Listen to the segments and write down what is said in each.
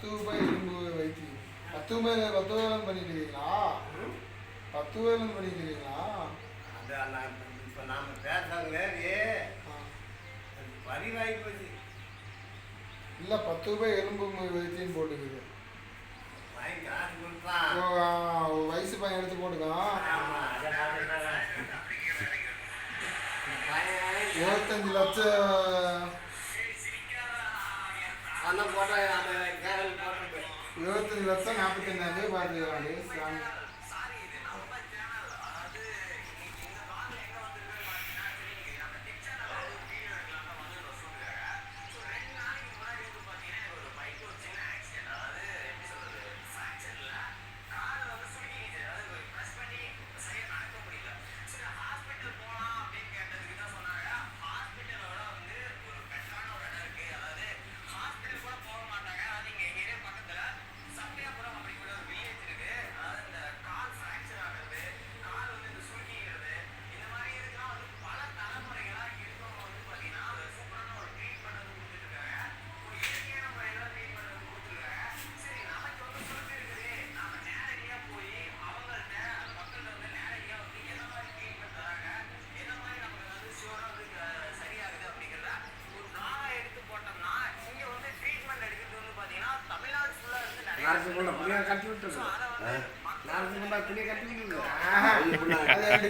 பத்து ரூபாய் எலும்பு வைத்தி பத்து ரூபாய் பத்து ரூபாய் பண்ணிக்கிறீங்களா பத்து ரூபாய் பண்ணிக்கிறீங்களா அது நான் இப்போ நாம் பேசுகிறோங்களே பதிவாகி போச்சு இல்லை பத்து ரூபாய் எலும்பு வைத்தியம் போட்டுக்குது வயசு பையன் எடுத்து போட்டுக்கான் இருபத்தஞ்சு லட்சம் போட்டா அந்த இருபத்தஞ்சு லட்சம் நாற்பத்தஞ்சாயிரம் பார்த்துக்கிறாங்க சாமி.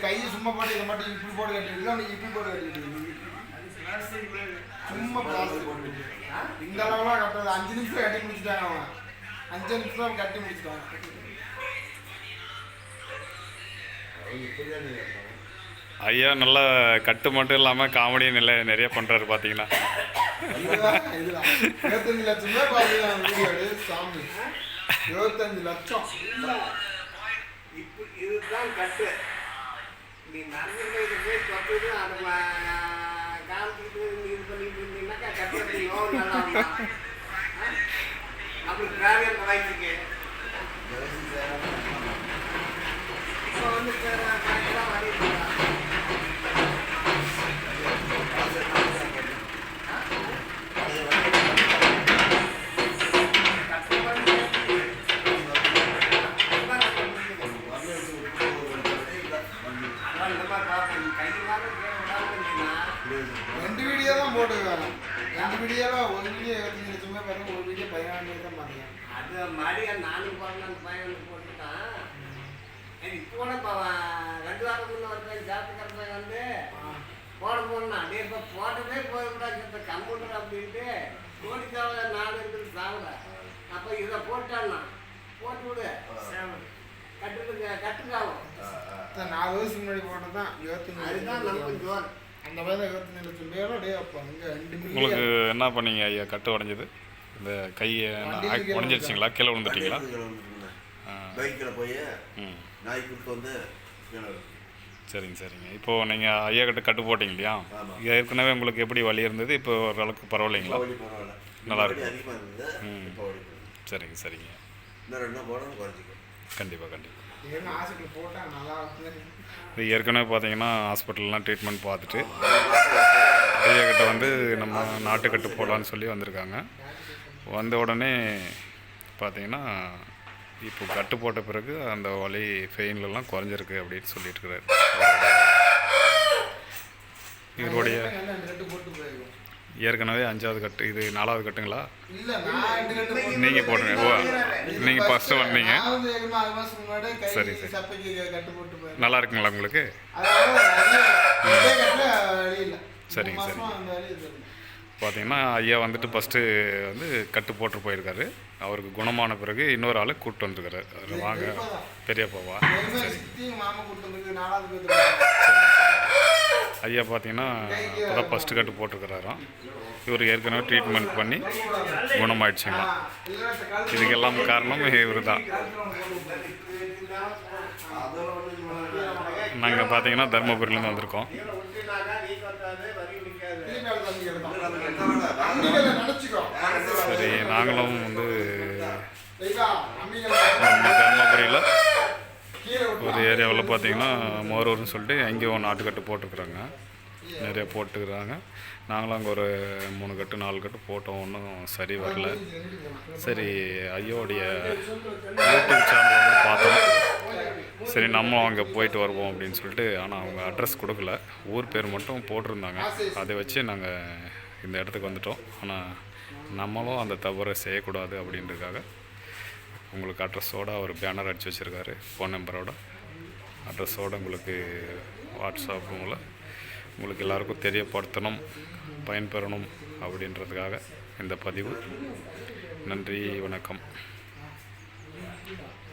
கையை சும்மா போட்டு இதை மட்டும் இப்படி போட்டு கட்டிட்டு நீ இப்படி போட்டு கட்டிட்டு சும்மா பிளாஸ்டிக் போட்டு இந்த அளவுலாம் கட்டுறது. அஞ்சு நிமிஷம் கட்டி முடிச்சுட்டாங்க அவன். அஞ்சு நிமிஷம் கட்டி முடிச்சுட்டான். ஐயா நல்லா கட்டு மட்டும் இல்லாமல் காமெடியும் நல்ல நிறைய பண்ணுறாரு பார்த்தீங்கன்னா இருபத்தஞ்சு லட்சம். இப்போ இதுதான் கட்டு. நீ இது போய் தொட்டுட்டு அதை காமிச்சிட்டு இது பண்ணிட்டு இருந்தீங்கன்னாக்கா கட்டு முடியும் நல்லா? நம்மளுக்கு தேவையான வயசுக்கு இப்போ ரெண்டு வீடியோவில் ஒரு வீடியோ இருபத்தஞ்சு லட்சம் பாருங்க ஒரு வீடியோ தான் பாருங்க அது மடியா நானும் போடலாம் பையன் போட்டுட்டான். இப்போ கூட இப்போ ரெண்டு வாரம் முன்ன ஒருத்தன் ஜாத்துக்காரன் வந்து. போட போடணும் அப்படியே இப்போ போட்டதே போயிடக்கூடாது இந்த கம்ப்யூட்டர் அப்படின்ட்டு. கோடி சாவல நாடு இருக்குது சாவல. அப்போ இதை போட்டான்னா போட்டு விடு. கட்டுக்கு கட்டுக்காகும் நாலு வருஷம் முன்னாடி போட்டது தான் இருபத்தஞ்சு அதுதான் லட்சம் ஜோர் அந்த மாதிரி இருபத்தஞ்சு லட்சம் பேரும் அப்படியே அப்போ அங்கே ரெண்டு உங்களுக்கு என்ன பண்ணீங்க ஐயா? கட்டு உடஞ்சது? இந்த கை உடஞ்சிருச்சிங்களா? கீழே விழுந்துட்டீங்களா. பைக்கில் போய் ம். நாய் கூப்பிட்டு வந்து. சரிங்க சரிங்க. இப்போது நீங்கள் ஐயா கிட்ட கட்டு போட்டிங்க இல்லையா. ஏற்கனவே உங்களுக்கு எப்படி வலி இருந்தது? இப்போ ஓரளவுக்கு பரவாயில்லைங்களா? நல்லா இருக்கு. ம். சரிங்க சரிங்க. கண்டிப்பாக கண்டிப்பாக இது ஏற்கனவே பார்த்தீங்கன்னா ஹாஸ்பிட்டல்லாம் ட்ரீட்மெண்ட் பார்த்துட்டு ஐயா கிட்ட வந்து நம்ம நாட்டுக்கட்டு போடலான்னு சொல்லி வந்திருக்காங்க. வந்த உடனே பார்த்தீங்கன்னா இப்போ கட்டு போட்ட பிறகு அந்த வலி ஃபெயின்லலாம் குறைஞ்சிருக்கு அப்படின்னு சொல்லிட்டு இருக்கிறாரு இவருடைய ஏற்கனவே அஞ்சாவது கட்டு இது நாலாவது கட்டுங்களா? நீங்கள் போடுங்க. ஓ நீங்கள் ஃபஸ்ட்டு வந்தீங்க. சரி, சரி. நல்லா இருக்குங்களா உங்களுக்கு? சரிங்க, இல்லை. பார்த்தீங்கன்னா ஐயா வந்துட்டு ஃபஸ்ட்டு வந்து கட்டு போட்டு போயிருக்காரு. அவருக்கு குணமான பிறகு இன்னொரு ஆளை கூப்பிட்டு வந்துருக்காரு. வாங்க. பெரியப்பாவா? எப்பவுமே சித்தி எங்க மாமா கூட்டு வந்து நாலாவது பேர் ஐயா பார்த்தீங்கன்னா இப்போதான் ஃபஸ்ட்டு கட்டு போட்டிருக்கிறாராம். இவர் ஏற்கனவே ட்ரீட்மெண்ட் பண்ணி குணமாயிடுச்சுங்களாம். இதுக்கெல்லாம் காரணம் இவர் தான் நாங்கள் பார்த்தீங்கன்னா தருமபுரியிலேருந்து வந்திருக்கோம். சரி நாங்களும் வந்து இந்த ஏரியாவில் பார்த்தீங்கன்னா மோரூர்னு சொல்லிட்டு அங்கேயும் நாட்டுக்கட்டு போட்டிருக்குறாங்க. நிறைய போட்டுக்கிறாங்க. நாங்களும் அங்கே ஒரு மூணு கட்டு நாலு கட்டு போட்டோம். ஒன்றும் சரி வரல. சரி ஐயோடைய யூடியூப் சேனல் வந்து பார்த்தோம். சரி நம்மளும் அங்கே போயிட்டு வருவோம் அப்படின்னு சொல்லிட்டு ஆனால் அவங்க அட்ரஸ் கொடுக்கல. ஊர் பேர் மட்டும் போட்டிருந்தாங்க. அதை வச்சு நாங்கள் இந்த இடத்துக்கு வந்துட்டோம். ஆனால் நம்மளும் அந்த தவறை செய்யக்கூடாது அப்படின்றதுக்காக உங்களுக்கு அட்ரஸோட அவர் பேனர் அடித்து வச்சுருக்காரு. ஃபோன் நம்பரோட அட்ரஸோடு உங்களுக்கு வாட்ஸ்அப் மூலம் உங்களுக்கு எல்லாருக்கும் தெரியப்படுத்தணும் பயன்பெறணும் அப்படின்றதுக்காக இந்த பதிவு. நன்றி வணக்கம்.